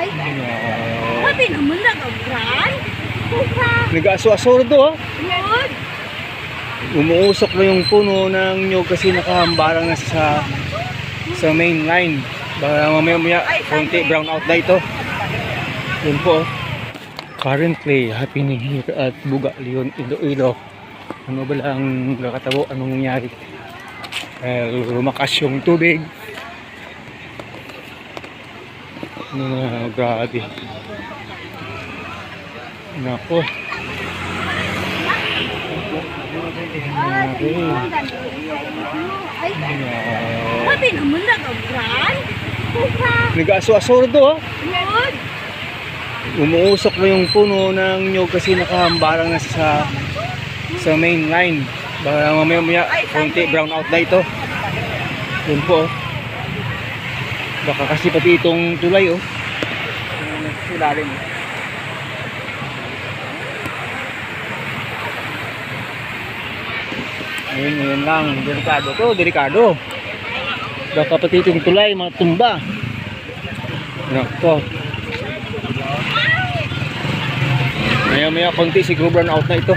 Ay, pati naman nag-abran. To ha. Yun. Umuusok na yung puno ng nyog kasi nakahambarang na sa sa main line. Baka mamaya maya konti brown out na ito. Yun po. oh. Currently happening here at Buga, Leon, Iloilo. Ano ba lang kakatabo? Anong nangyari? Eh, lumakas yung tubig. Na, grabe. Nako. Grabe. Pati naman. Nag-aso-asoro to ha. Yun. Umuusok na yung puno ng nyog kasi nakahambarang na sa sa main line. Baka mamaya maya konti brown out na ito. Yun po. oh. Baka kasi pati itong tulay oh. Silalim. Ayun, ayun lang. Delikado to, delikado. Baka pati itong tulay, matumba. Nako. Maya maya konti siguro burn out na ito.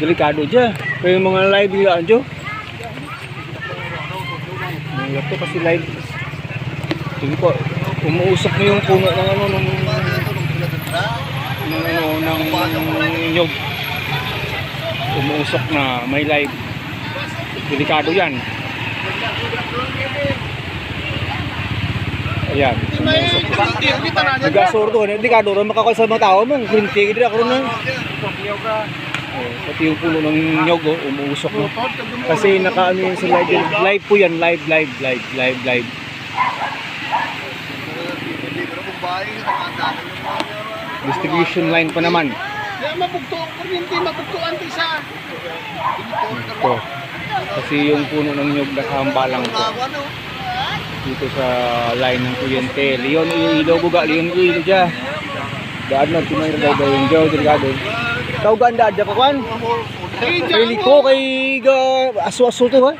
Delikado dyan. Kaya mga live nila dyan. Mahirap to kasi live. Sige po, umuusok na yung puno ng ano, ng, ng, ano, ng nyog. Umuusok na, may live. Delikado yan. Ayan, umuusok. Nagasuro to, delikado rin makakal sa mga tao mong kunti dira karon na. Oh, pati yung puno ng nyog oh, umuusok no. Kasi nakaano yun sa live, live po yan, live, live, live, live, live. Distribution line pa naman. mapugto, kuryente, mapugtuan ti sa. Ito. Kasi yung puno ng nyog nakahambalang po Ano? dito sa line ng kuryente. Leon Iloilo buga, Leon Iloilo dya. Daan na tumay na daw yung Joe delikado. Tao ganda dyan ka kwan? Kay liko kay aso-aso to ha.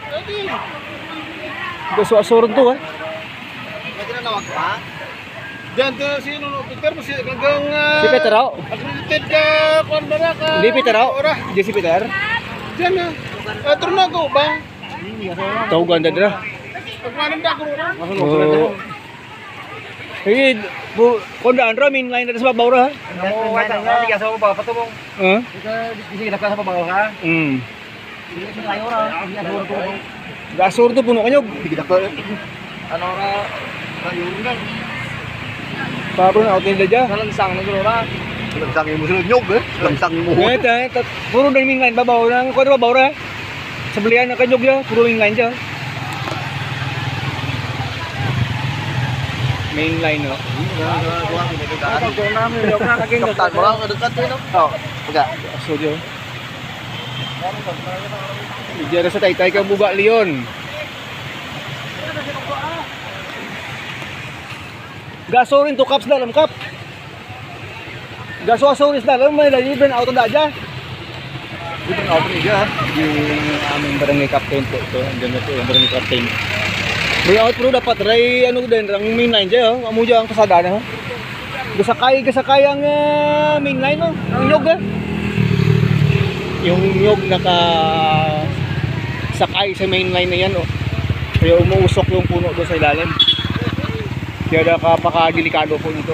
Aso-aso rin to ha. Nagkinanawag pa? Diyan to sino no Peter mo si gagang Si Peter raw. accredited ka kuan ba na ka? Hindi Peter raw. Di si Peter. Diyan na. Atro na ko bang? Tao ganda dira. Pagmanan da ko ora. Hey, bu kondaan ra min line na sa babaw ra. ha? Mo wata nga di ka sa baba patubong. Ha? Di ka sa baba ka. Mm. Di ka layo ra. Di ka ko. Gasur to puno kanyog. Di ka ko. Ano ra? Layo na. Pabro na out nila dya. Kalansang na guro ra. Kalansang mo sulod nyog eh. Kalansang mo. Eh, ta, ta, puro na min line babaw na. Kuha na babaw ra. Sa balian na kanyog dya. Puro min line Main line no. Kapitan mo lang dekat tuh no. Oh. Aso dya. Diyan sa taytay kang buga leon. Gaso rin to caps dalam kap. Gaso aso rin dalam may lagi ben auto da dya. Ibang auto ni dia. yung aming barangay captain po ito andyan na yung barangay captain may out pro dapat ray ano din rang main line dyan oh. amo ang kasada na oh. gasakay gasakay ang uh, main line oh. ang nyog eh yung nyog naka sakay sa main line na yan oh. kaya umuusok yung puno doon sa ilalim kaya napakadelikado po nito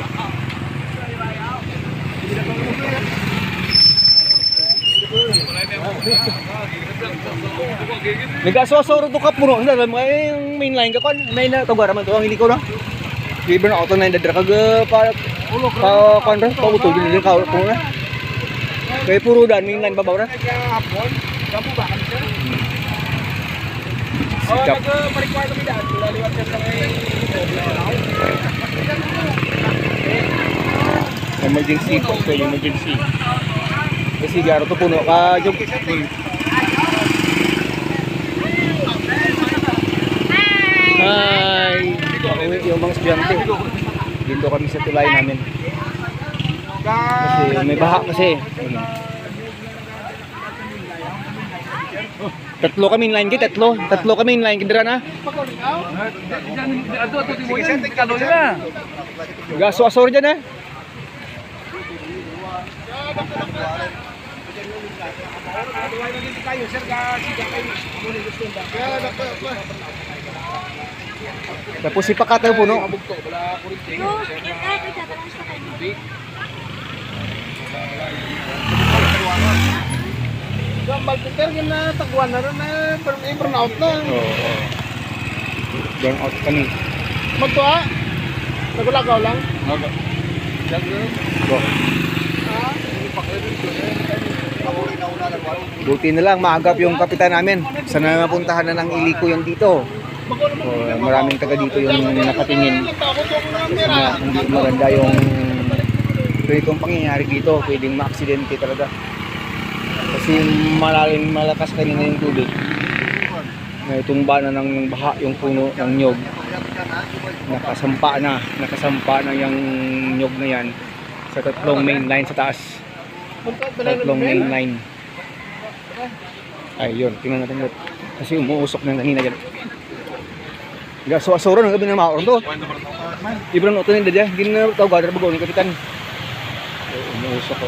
Nag-asosoro to ka puno na lang ay yung main line ka kon may na tawara man to ang hindi ko na. Libre na auto na indadra kag uh, pa kon ra pa utol din ka puno na. Kay puro dan main line babaw ba Sikap. kami daan. Laliwat ka sa may Emergency po yung emergency. Kasi garo to puno ka jog. Hi! Pauwi yung mga estudyante. Dito kami sa tulay namin. Kasi may baha kasi. Tatlo kami in line kay tatlo. Tatlo kami in line kidra na. Gaso asor dyan eh. Tapos si Pakataw po no. Yo, kita kita terus sa kanya. Gambal Peter, yun na tagwan na rin na burn out na. Oo. Burn out kami. Magtuwa. Nagulagaw lang. Go. Buti na lang maagap yung kapitan namin. Sana mapuntahan na ng iliko yung dito. Oh, maraming taga dito yung nakatingin. Kasi nga, hindi maganda yung ganitong pangyayari dito. Pwedeng maaksidente talaga. Kasi malalim malakas kanina yung tubig. May tumba na ng baha yung puno ng nyog. Nakasampa na. Nakasampa na yung nyog na yan sa tatlong main line sa taas. Tatlong main line. Ay, yun. Tingnan natin. Kasi umuusok na kanina yan. Gaso asoro ng gabi na maoron to. Ibran oto ni dadya, gini na tao gadar bago ni kapitan. Oh, umuusok ko.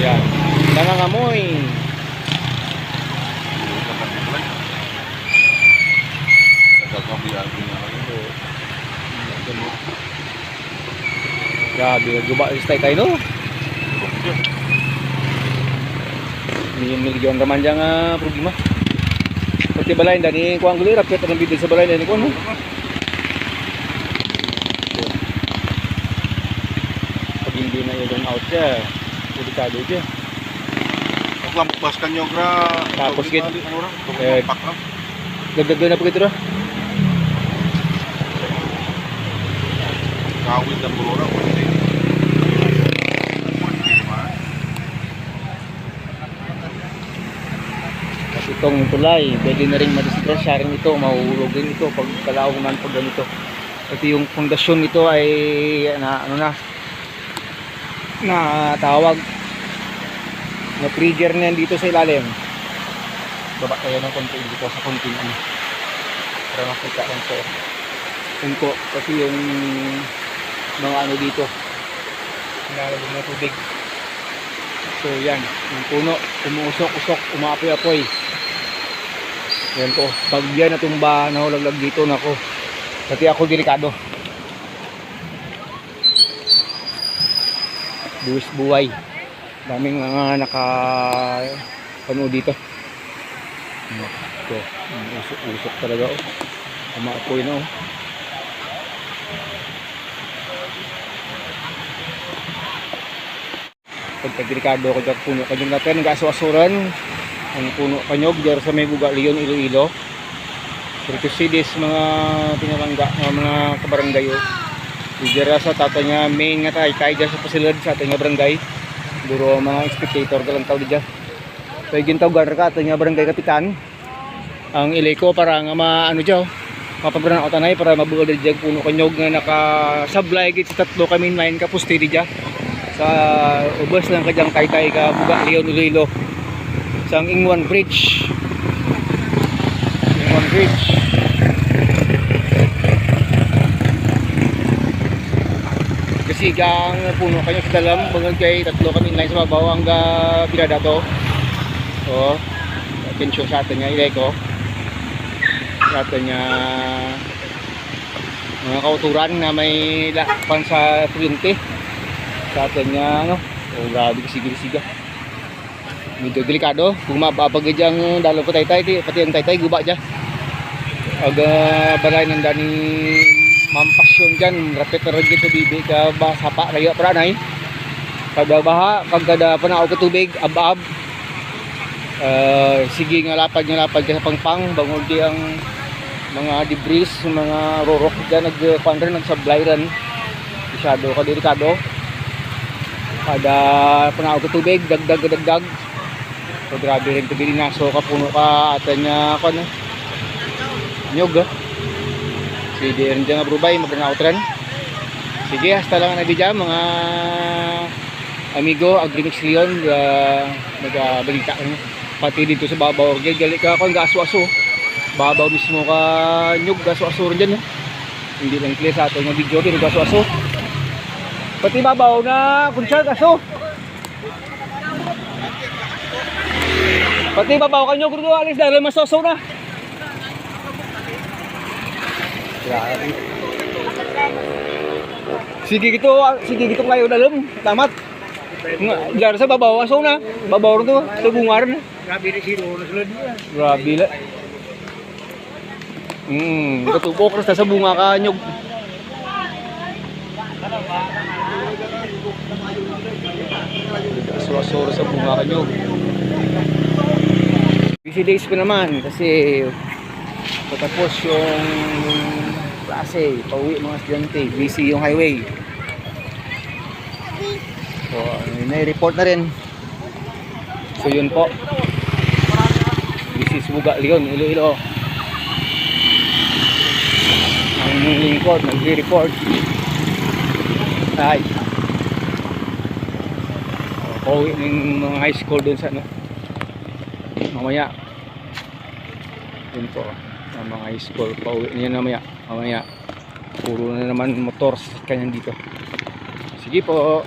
Ayan. Nangangamoy. Grabe, guba sa tayo no? Milyon-milyon raman dyan nga problema. Pati balay, dani ko ang gulo, rapit ang bibig sa balay, dani ko no? Pag hindi na yung out siya, delikado siya. Paglamok bas kanyo, gra. Tapos git. Eh. Dagdag na po ito na. Kawin na puro na. At itong tulay, pwede na rin madisgrasya rin ito, mahuhulog din ito pag kalaunan pag ganito. Pati yung pundasyon nito ay na ano na na tawag na trigger na dito sa ilalim. Baba tayo ng konti dito sa konting ano. Para makita lang ko. Tingko kasi yung mga ano dito. Nilalabog na tubig. So yan, yung puno, umuusok-usok, umaapoy-apoy. Yan po, pag yan natumba, nahulaglag dito, nako. Pati ako delikado. Buwis buhay. Daming mga naka ano dito. Ito, usok-usok talaga oh. Umaapoy na oh. pagkadelikado ko dyan puno kanyog natin ang gaso-asuran ang puno kanyog dyan sa may buga Leon Iloilo. Pero si this mga pinalangga mga, mga kabarangay oh. dyan sa tata niya main nga tayo tayo dyan sa pasilad sa ating nga barangay. Duro mga spectator ka lang tao dyan. So yung gintaw ka ating nga barangay kapitan. Ang iliko para nga maano dyan mapabrana ko tanay para mabugal dyan puno kanyog nga naka sablay git sa tatlo kami line ka pustiri dyan. Sa ubos lang kadyang taytay ka buga Leon Iloilo sa Ingwan Bridge. Ingwan Bridge. Kasi gang puno kanyo sa dalam bangag kay tatlo kami line sa babaw ang uh, binada to so atensyon sa atin nga ilay ko. Sa atin nga mga kauturan na may lakpan sa 20 sa atin nga ano oh grabe kasi gilisiga medyo delikado. Kung mababag dyan dalaw ko taytay ti- pati ang taytay guba dyan ag uh, balay ng dani mampasyon dyan rapit rin dito bibi ka ba sapa raya pranay kada baha pagkada panaaw ka tubig ab-ab. Uh, sige nga lapad nga lapad ka sa pangpang bangod di ang mga debris mga rorok dyan rin nagsablay rin masyado ka delikado kada panahon ko tubig dagdag dagdag so grabe rin ito bininaso ka puno ka atan niya ako ano nyog ah sige rin dyan nga brubay mabranaut rin sige hasta lang na dyan mga amigo agrimix leon uh, nagabalita ko Pati dito sa babaw, gali gali ka kung gaso-aso. Babaw mismo ka nyug gaso-aso rin dyan. eh. Hindi lang clear sa atin yung video pero gaso-aso. Pati babaw na kung siya gaso. Pati babaw ka nyug rin alis dahil masoso na. Sige gito, sige gito kayo dalam, tamat. Jar sa babaw aso na. Babaw rin to, sa bunga rin. Grabe rin si Rolo sulod niya. Grabe la. Hmm, katubok rin sa bunga ka nyog. Asura-asura sa bunga ka nyog. Busy days pa naman kasi patapos yung klase, pauwi mga estudyante, busy yung highway. So, na-report na rin. So yun po. This is Buga Leon, Iloilo. Ang lingkod, nagre-report. Ay. Pauwi ng mga high school dun sa ano. Mamaya. Yun po. Ang mga high school, pauwi niya mamaya. Mamaya. Puro na naman motor sa kanya dito. Sige po.